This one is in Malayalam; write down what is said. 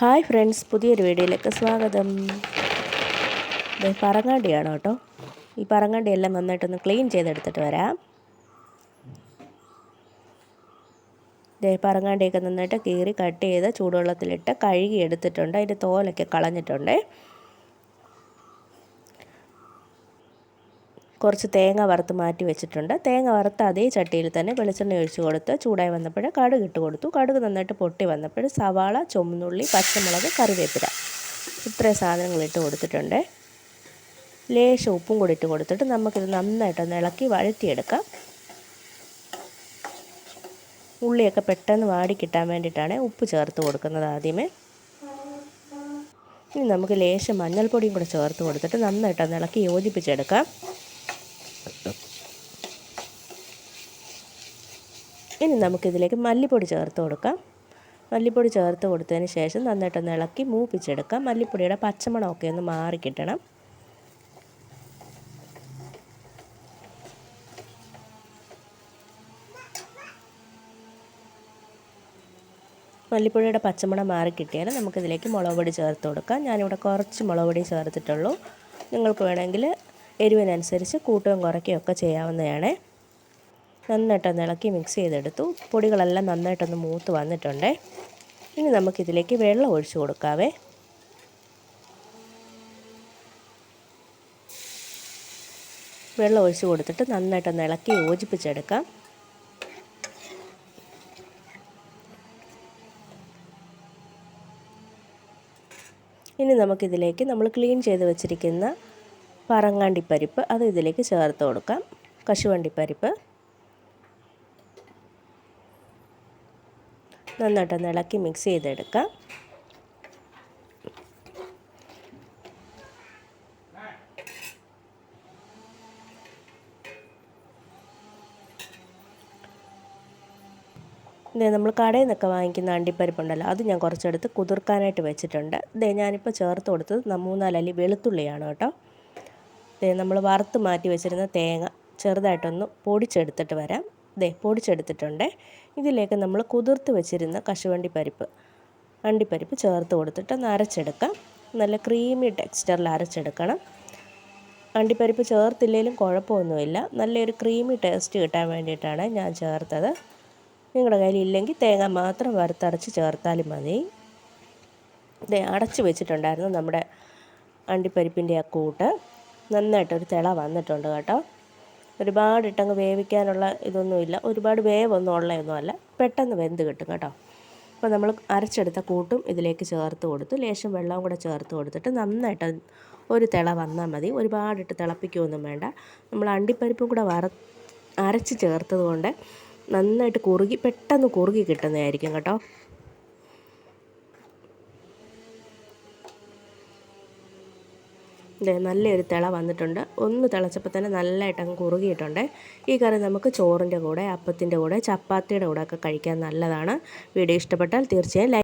ഹായ് ഫ്രണ്ട്സ് പുതിയൊരു വീഡിയോയിലേക്ക് സ്വാഗതം. പറങ്ങാണ്ടിയാണ് കേട്ടോ. ഈ പറങ്ങാണ്ടിയെല്ലാം നന്നായിട്ടൊന്ന് ക്ലീൻ ചെയ്തെടുത്തിട്ട് വരാം. പറങ്ങാണ്ടിയൊക്കെ നന്നായിട്ട് കീറി കട്ട് ചെയ്ത് ചൂടുവെള്ളത്തിലിട്ട് കഴുകി എടുത്തിട്ടുണ്ട് അതിന്റെ തോലൊക്കെ കളഞ്ഞിട്ടുണ്ട്. കുറച്ച് തേങ്ങ വറുത്ത് മാറ്റി വെച്ചിട്ടുണ്ട്. തേങ്ങ വറുത്ത് അതേ ചട്ടിയിൽ തന്നെ വെളിച്ചെണ്ണ ഒഴിച്ച് കൊടുത്ത് ചൂടായി വന്നപ്പോൾ കടുക് ഇട്ട് കൊടുത്തു. കടുക് നന്നായിട്ട് പൊട്ടി വന്നപ്പോൾ സവാള ചുമന്നുള്ളി പച്ചമുളക് കറിവേപ്പില ഇത്രയും സാധനങ്ങൾ ഇട്ട് കൊടുത്തിട്ടുണ്ട്. ലേശം ഉപ്പും കൂടി ഇട്ട് കൊടുത്തിട്ട് നമുക്കിത് നന്നായിട്ടൊന്ന് ഇളക്കി വഴറ്റിയെടുക്കാം. ഉള്ളിയൊക്കെ പെട്ടെന്ന് വാടി കിട്ടാൻ വേണ്ടിയിട്ടാണ് ഉപ്പ് ചേർത്ത് കൊടുക്കുന്നത് ആദ്യമേ. ഇനി നമുക്ക് ലേശം മഞ്ഞൾപ്പൊടിയും കൂടെ ചേർത്ത് കൊടുത്തിട്ട് നന്നായിട്ടൊന്ന് ഇളക്കി യോജിപ്പിച്ചെടുക്കാം. ഇനി നമുക്കിതിലേക്ക് മല്ലിപ്പൊടി ചേർത്ത് കൊടുക്കാം. മല്ലിപ്പൊടി ചേർത്ത് കൊടുത്തതിന് ശേഷം നന്നായിട്ടൊന്ന് ഇളക്കി മൂപ്പിച്ചെടുക്കാം. മല്ലിപ്പൊടിയുടെ പച്ചമണമൊക്കെ ഒന്ന് മാറി കിട്ടണം. മല്ലിപ്പൊടിയുടെ പച്ചമണം മാറി കിട്ടിയാൽ നമുക്കിതിലേക്ക് മുളക് പൊടി ചേർത്ത് കൊടുക്കാം. ഞാനിവിടെ കുറച്ച് മുളക് പൊടി ചേർത്തിട്ടുള്ളൂ. നിങ്ങൾക്ക് വേണമെങ്കിൽ എരിവിനനുസരിച്ച് കൂട്ടുകയും കുറയ്ക്കുകയും ഒക്കെ ചെയ്യാവുന്നതാണ്. നന്നായിട്ടൊന്ന് ഇളക്കി മിക്സ് ചെയ്തെടുത്തു. പൊടികളെല്ലാം നന്നായിട്ടൊന്ന് മൂത്ത് വന്നിട്ടുണ്ട്. ഇനി നമുക്കിതിലേക്ക് വെള്ളം ഒഴിച്ചു കൊടുക്കാവേ. വെള്ളം ഒഴിച്ചു കൊടുത്തിട്ട് നന്നായിട്ടൊന്ന് ഇളക്കി യോജിപ്പിച്ചെടുക്കാം. ഇനി നമുക്കിതിലേക്ക് നമ്മൾ ക്ലീൻ ചെയ്ത് വെച്ചിരിക്കുന്ന പറങ്ങാണ്ടിപ്പരിപ്പ് അത് ഇതിലേക്ക് ചേർത്ത് കൊടുക്കാം. കശുവണ്ടിപ്പരിപ്പ്. നന്നായിട്ടൊന്ന് ഇളക്കി മിക്സ് ചെയ്തെടുക്കാം. ഇതേ നമ്മൾ കടയിൽ നിന്നൊക്കെ വാങ്ങിക്കുന്ന അണ്ടിപ്പരിപ്പുണ്ടല്ലോ അത് ഞാൻ കുറച്ചെടുത്ത് കുതിർക്കാനായിട്ട് വെച്ചിട്ടുണ്ട്. ഇതേ ഞാനിപ്പോൾ ചേർത്ത് കൊടുത്തത് മൂന്നാലല്ലി വെളുത്തുള്ളിയാണ് കേട്ടോ. നമ്മൾ വറുത്ത് മാറ്റി വെച്ചിരുന്ന തേങ്ങ ചെറുതായിട്ടൊന്ന് പൊടിച്ചെടുത്തിട്ട് വരാം. ദേ പൊടിച്ചെടുത്തിട്ടുണ്ട്. ഇതിലേക്ക് നമ്മൾ കുതിർത്ത് വെച്ചിരുന്ന കശുവണ്ടി പരിപ്പ് അണ്ടിപ്പരിപ്പ് ചേർത്ത് കൊടുത്തിട്ട് ഒന്ന് അരച്ചെടുക്കാം. നല്ല ക്രീമി ടെക്സ്ചറിൽ അരച്ചെടുക്കണം. അണ്ടിപ്പരിപ്പ് ചേർത്തില്ലെങ്കിലും കുഴപ്പമൊന്നുമില്ല. നല്ലൊരു ക്രീമി ടേസ്റ്റ് കിട്ടാൻ വേണ്ടിയിട്ടാണ് ഞാൻ ചേർത്തത്. നിങ്ങളുടെ കയ്യിൽ ഇല്ലെങ്കിൽ തേങ്ങ മാത്രം വറുത്തരച്ച് ചേർത്താലും മതി. ഇത് അടച്ച് വെച്ചിട്ടുണ്ടായിരുന്നു നമ്മുടെ അണ്ടിപ്പരിപ്പിന്റെ ആ കൂട്ട്. നന്നായിട്ടൊരു തിള വന്നിട്ടുണ്ട് കേട്ടോ. ഒരുപാട് ഇട്ടങ്ങ് വേവിക്കാനുള്ള ഇതൊന്നുമില്ല. ഒരുപാട് വേവൊന്നും ഉള്ളതൊന്നുമല്ല. പെട്ടെന്ന് വെന്ത് കിട്ടും കേട്ടോ. അപ്പോൾ നമ്മൾ അരച്ചെടുത്ത കൂട്ടും ഇതിലേക്ക് ചേർത്ത് കൊടുത്തു ലേശം വെള്ളവും കൂടെ ചേർത്ത് കൊടുത്തിട്ട് നന്നായിട്ട് ഒരു തിള വന്നാൽ മതി. ഒരുപാടിട്ട് തിളപ്പിക്കുകയൊന്നും വേണ്ട. നമ്മൾ അണ്ടിപ്പരിപ്പും കൂടെ വറ അരച്ച് ചേർത്തത് കൊണ്ട് നന്നായിട്ട് കുറുകി പെട്ടെന്ന് കുറുകി കിട്ടുന്നതായിരിക്കും കേട്ടോ. നല്ലൊരു തിള വന്നിട്ടുണ്ട്. ഒന്ന് തിളച്ചപ്പോൾ തന്നെ നല്ലതായിട്ട് അങ്ങ് കുറുകിയിട്ടുണ്ട്. ഈ കറി നമുക്ക് ചോറിന്റെ കൂടെ അപ്പത്തിന്റെ കൂടെ ചപ്പാത്തിയുടെ കൂടെ ഒക്കെ കഴിക്കാൻ നല്ലതാണ്. വീഡിയോ ഇഷ്ടപ്പെട്ടാൽ തീർച്ചയായും ലൈക്ക്